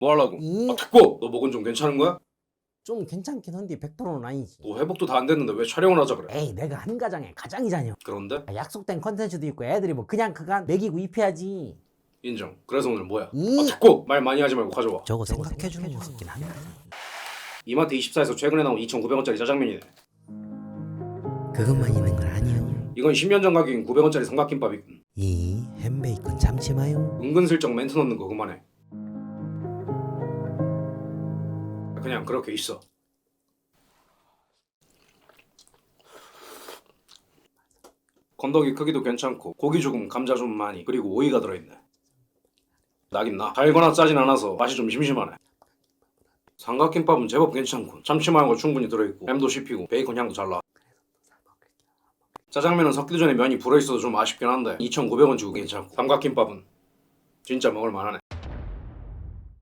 뭐 하려고? 이- 아 됐고 너 목은 좀 괜찮은 거야? 좀 괜찮긴 한데 100%는 아니지. 너 회복도 다 안 됐는데 왜 촬영을 하자 그래? 에이 내가 한 가장의 가장이잖여. 그런데 아, 약속된 컨텐츠도 있고 애들이 뭐 그냥 그간 먹이고 입혀야지. 인정. 그래서 오늘 뭐야? 이- 아 됐고 말 많이 하지 말고 가져와. 저거 생각해주는 모습긴 한데. 이마트 24에서 최근에 나온 2,900원짜리 짜장면이네. 그것만 있는 건 아니요. 이건 10년 전 가격인 900원짜리 삼각김밥이군. 이 햄베이컨 참치 마요. 은근슬쩍 멘트 넣는 거 그만해. 그냥 그렇게 있어. 건더기 크기도 괜찮고 고기 조금 감자 좀 많이 그리고 오이가 들어있네. 나긴 나. 달거나 짜진 않아서 맛이 좀 심심하네. 삼각김밥은 제법 괜찮고 참치 마요가 충분히 들어있고 햄도 씹히고 베이컨 향도 잘 나. 짜장면은 섞기도 전에 면이 불어있어서 좀 아쉽긴 한데 2,900원 주고 괜찮고 삼각김밥은 진짜 먹을 만하네.